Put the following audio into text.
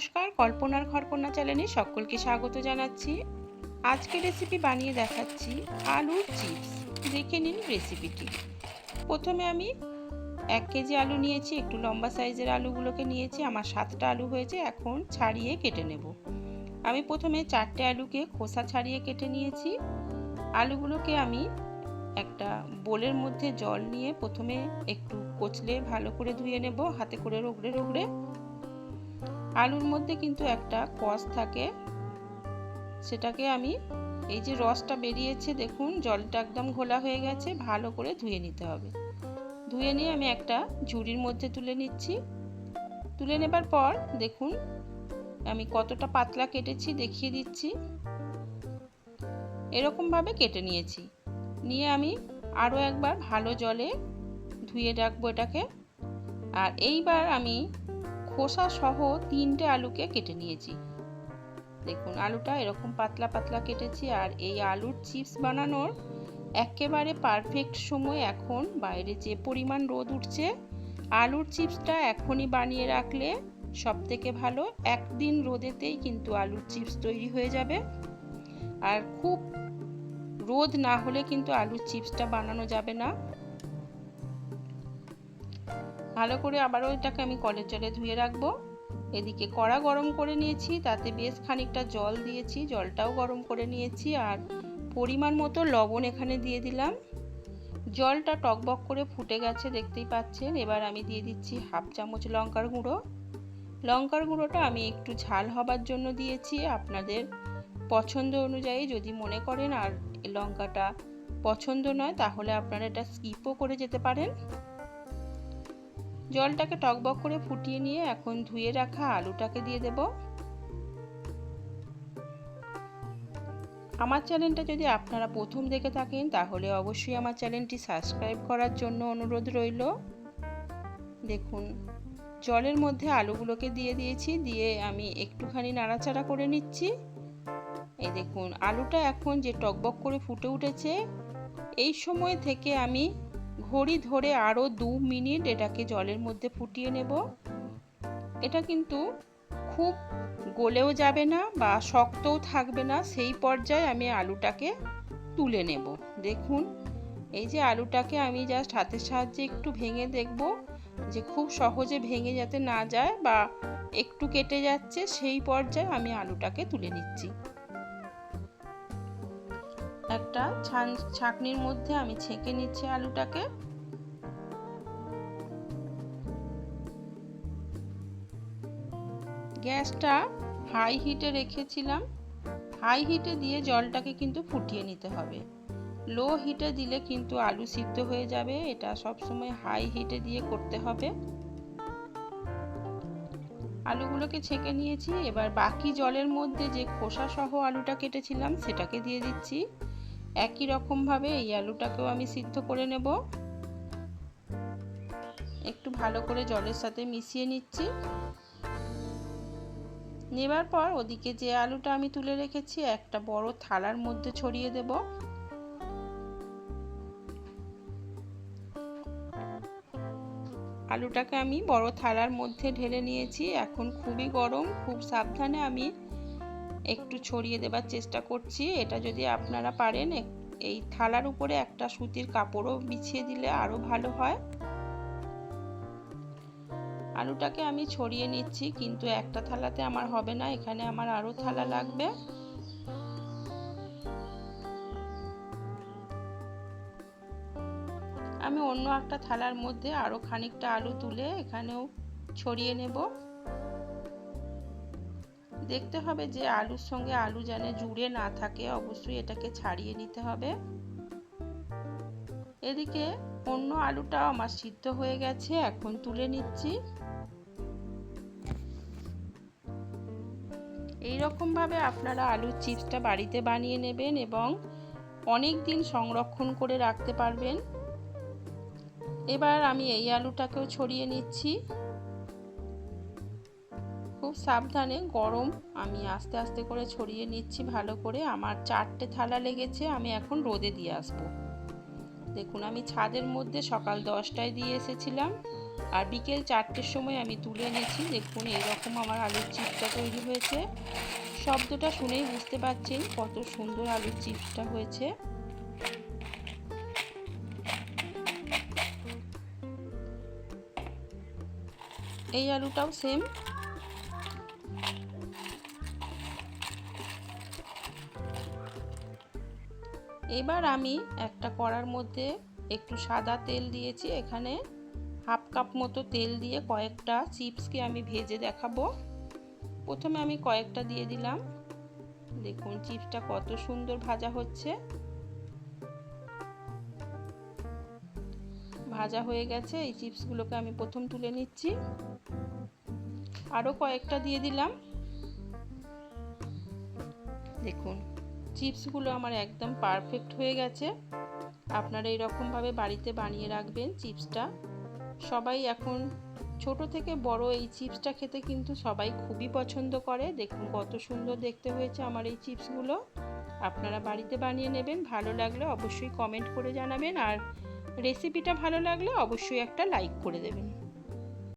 নমস্কার, কল্পনার ঘরকন্যা চ্যানেলে সকলকে স্বাগত জানাচ্ছি। আজকে রেসিপি বানিয়ে দেখাচ্ছি আলুর চিপস দেখে নিন রেসিপিটি প্রথমে আমি এক কেজি আলু নিয়েছি, একটু লম্বা সাইজের আলুগুলোকে নিয়েছি, আমার সাতটা আলু হয়েছে, এখন ছাড়িয়ে কেটে নেব। আমি প্রথমে চারটে আলুকে খোসা ছাড়িয়ে কেটে নিয়েছি। আলুগুলোকে আমি একটা বোলের মধ্যে জল নিয়ে প্রথমে একটু কচলে ভালো করে ধুয়ে নেব, হাতে করে রগড়ে রগড়ে। আলুর মধ্যে কিন্তু একটা কষ থাকে। সেটাকে আমি এই যে রসটা বেরিয়েছে, দেখুন, জলটা একদম ঘোলা হয়ে গেছে, ভালো করে ধুয়ে নিতে হবে। ধুয়ে নিয়ে আমি একটা ঝুড়ির মধ্যে তুলে নিচ্ছি। তুলে নেবার পর, দেখুন, আমি কতটা পাতলা কেটেছি, দেখিয়ে দিচ্ছি। এরকমভাবে কেটে নিয়েছি। নিয়ে আমি আরও একবার ভালো জলে ধুয়ে রাখব এটাকে। আর এইবার আমি খোসা সহ তিনটে আলুকে কেটে নিয়েছি। দেখুন, আলুটা এরকম পাতলা পাতলা কেটেছি আর এই আলুর চিপস বানানোর একেবারে পারফেক্ট সময় এখন বাইরে যে পরিমাণ রোদ উঠছে, আলুর চিপসটা এখনই বানিয়ে রাখলে সব থেকে ভালো। একদিন রোদেতেই কিন্তু আলুর চিপস তৈরি হয়ে যাবে। আর খুব রোদ না হলে কিন্তু আলুর চিপসটা বানানো যাবে না। ভালো করে আবারও এটাকে আমি কলের জলে ধুয়ে রাখব। এদিকে কড়া গরম করে নিয়েছি, তাতে বেশ খানিকটা জল দিয়েছি, জলটাও গরম করে নিয়েছি আর পরিমাণ মতো লবণ এখানে দিয়ে দিলাম। জলটা টকবক করে ফুটে গেছে, দেখতেই পাচ্ছেন। এবার আমি দিয়ে দিচ্ছি হাফ চামচ লঙ্কার গুঁড়ো। লঙ্কার গুঁড়োটা আমি একটু ঝাল হবার জন্য দিয়েছি। আপনাদের পছন্দ অনুযায়ী যদি মনে করেন আর লঙ্কাটা পছন্দ নয়, তাহলে আপনারা এটা স্কিপও করে যেতে পারেন। জলটাকে টকবক করে ফুটিয়ে নিয়ে এখন ধুয়ে রাখা আলুটাকে দিয়ে দেব। আমার চ্যানেলটা যদি আপনারা প্রথম দেখে থাকেন, তাহলে অবশ্যই আমার চ্যানেলটি সাবস্ক্রাইব করার জন্য অনুরোধ রইল। দেখুন, জলের মধ্যে আলুগুলোকে দিয়ে দিয়েছি, দিয়ে আমি একটুখানি নাড়াচাড়া করে নিচ্ছি। এই দেখুন, আলুটা এখন যে টকবক করে ফুটে উঠেছে, এই সময় থেকে আমি ঘড়ি ধরে আরও দু মিনিট এটাকে জলের মধ্যে ফুটিয়ে নেব। এটা কিন্তু খুব গলেও যাবে না বা শক্তও থাকবে না, সেই পর্যায়ে আমি আলুটাকে তুলে নেব। দেখুন, এই যে আলুটাকে আমি জাস্ট হাতের সাহায্যে একটু ভেঙে দেখব যে খুব সহজে ভেঙে যাতে না যায় বা একটু কেটে যাচ্ছে, সেই পর্যায়ে আমি আলুটাকে তুলে নিচ্ছি। একটা ছাকনির মধ্যে আমি ছেঁকে নিচ্ছি আলুটাকে। গ্যাসটা হাই হিটে রেখেছিলাম। হাই হিটে দিয়ে জলটাকে কিন্তু ফুটিয়ে নিতে হবে। লো হিটে দিলে কিন্তু আলু সিদ্ধ হয়ে যাবে। এটা সবসময় হাই হিটে দিয়ে করতে হবে। আলুগুলোকে ছেঁকে নিয়েছি। এবার বাকি জলের মধ্যে যে খোসা সহ আলুটা কেটেছিলাম, সেটাকে দিয়ে দিচ্ছি। একই রকমভাবে এই আলুটাকেও আমি সিদ্ধ করে নেব। একটু ভালো করে জলের সাথে মিশিয়ে নিচ্ছি। নেবার পর ওদিকে যে আলুটা আমি তুলে রেখেছি, একটা বড় থালার মধ্যে ছড়িয়ে দেব। আলুটাকে আমি বড় থালার মধ্যে ঢেলে নিয়েছি। এখন খুবই গরম, খুব সাবধানে আমি একটু ছড়িয়ে দেবার চেষ্টা করছি। এটা যদি আপনারা পারেন এই থালার উপরে একটা সুতির কাপড়ও বিছিয়ে দিলে আরও ভালো হয়। আলুটাকে আমি ছড়িয়ে নিচ্ছি, কিন্তু একটা থালাতে আমার হবে না, এখানে আমার আরও থালা লাগবে। আমি অন্য একটা থালার মধ্যে আরও খানিকটা আলু তুলে এখানেও ছড়িয়ে নেব। দেখতে হবে যে আলুর সঙ্গে আলু যেন জুড়ে না থাকে, অবশ্যই এটাকে ছাড়িয়ে নিতে হবে। এদিকে অন্য আলুটাও আমার সিদ্ধ হয়ে গেছে, এখন তুলে নিচ্ছি। এই ভাবে আপনারা আলুর চিপসটা বাড়িতে বানিয়ে নেবেন এবং অনেক দিন সংরক্ষণ করে রাখতে পারবেন। এবার আমি এই আলুটাকেও ছড়িয়ে নিচ্ছি। সাবধানে গরম। আমি আস্তে আস্তে করে ছড়িয়ে নিচ্ছি ভালো করে। আমার চারটে থালা লেগেছে, আমি এখন রোদে দিয়ে আসব। দেখুন, আমি ছাদের মধ্যে সকাল দশটায় দিয়ে এসেছিলাম আর বিকেল চারটের সময় আমি তুলে এনেছি। দেখুন, এইরকম আমার আলুর চিপসটা তৈরি হয়েছে। শব্দটা শুনেই বুঝতে পারছেন কত সুন্দর আলুর চিপসটা হয়েছে। এই আলুটাও সেম এবার আমি একটা কড়ার মধ্যে একটু সাদা তেল দিয়েছি, এখানে হাফ কাপ মতো তেল দিয়ে কয়েকটা চিপসকে আমি ভেজে দেখাবো। প্রথমে আমি কয়েকটা দিয়ে দিলাম। দেখুন, চিপসটা কত সুন্দর ভাজা হচ্ছে। ভাজা হয়ে গেছে, এই চিপসগুলোকে আমি প্রথম তুলে নিচ্ছি। আরও কয়েকটা দিয়ে দিলাম। দেখুন চিপসগুলো আমার একদম পারফেক্ট হয়ে গেছে। আপনারা এইরকমভাবে বাড়িতে বানিয়ে রাখবেন চিপসটা। সবাই এখন ছোট থেকে বড় এই চিপসটা খেতে কিন্তু সবাই খুবই পছন্দ করে। দেখুন কত সুন্দর দেখতে হয়েছে আমার এই চিপসগুলো। আপনারা বাড়িতে বানিয়ে নেবেন, ভালো লাগলে অবশ্যই কমেন্ট করে জানাবেন। আর রেসিপিটা ভালো লাগলে অবশ্যই একটা লাইক করে দেবেন।